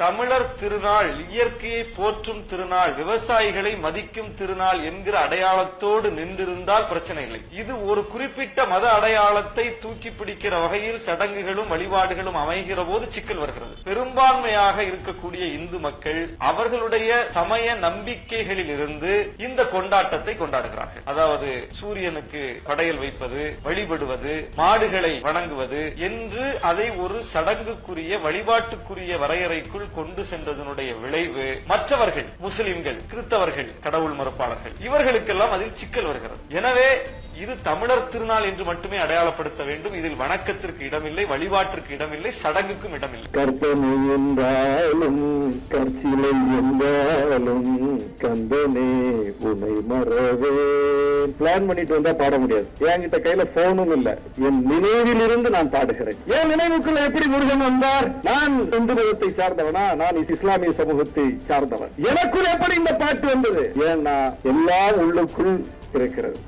தமிழர் திருநாள் இயற்கையை போற்றும் திருநாள் விவசாயிகளை மதிக்கும் திருநாள் என்கிற அடையாளத்தோடு நின்றிருந்தால் பிரச்சனை இல்லை. இது ஒரு குறிப்பிட்ட மத அடையாளத்தை தூக்கி பிடிக்கிற வகையில் சடங்குகளும் வழிபாடுகளும் அமைகிற போது சிக்கல் வருகிறது. பெரும்பான்மையாக இருக்கக்கூடிய இந்து மக்கள் அவர்களுடைய சமய நம்பிக்கைகளில் இருந்து இந்த கொண்டாட்டத்தை கொண்டாடுகிறார்கள். அதாவது சூரியனுக்கு படையல் வைப்பது வழிபடுவது மாடுகளை வணங்குவது என்று அதை ஒரு சடங்குக்குரிய வழிபாட்டுக்குரிய வரையறைக்குள் கொண்டு சென்றதனுடைய விளைவு மற்றவர்கள் முஸ்லிம்கள் கிறிஸ்தவர்கள் கடவுள் மறுப்பாளர்கள். இவர்களுக்கெல்லாம் அதில் சிக்கல் வருகிறது. எனவே இது தமிழர் திருநாள் என்று மட்டுமே அடையாளப்படுத்த வேண்டும். இதில் வணக்கத்திற்கு இடமில்லை வழிபாட்டிற்கு இடமில்லை சடங்குக்கும் இடமில்லை. கற்பனை என்றாலும் கற்சிலை என்றாலும் கந்தனே உனை மறவே. பிளான் பண்ணிட்டு வந்தா பாட முடியாது. என்கிட்ட கையில போனும் இல்ல. என் நினைவில் இருந்து நான் பாடுகிறேன். என் நினைவுக்குள்ள எப்படி முருகன் வந்தார்? நான் இந்து மதத்தை சார்ந்தவனா? நான் இஸ்லாமிய சமூகத்தை சார்ந்தவன். எனக்குள் எப்படி இந்த பாட்டு வந்தது? ஏன்னா எல்லாம் உள்ளுக்குள் இருக்கிறது.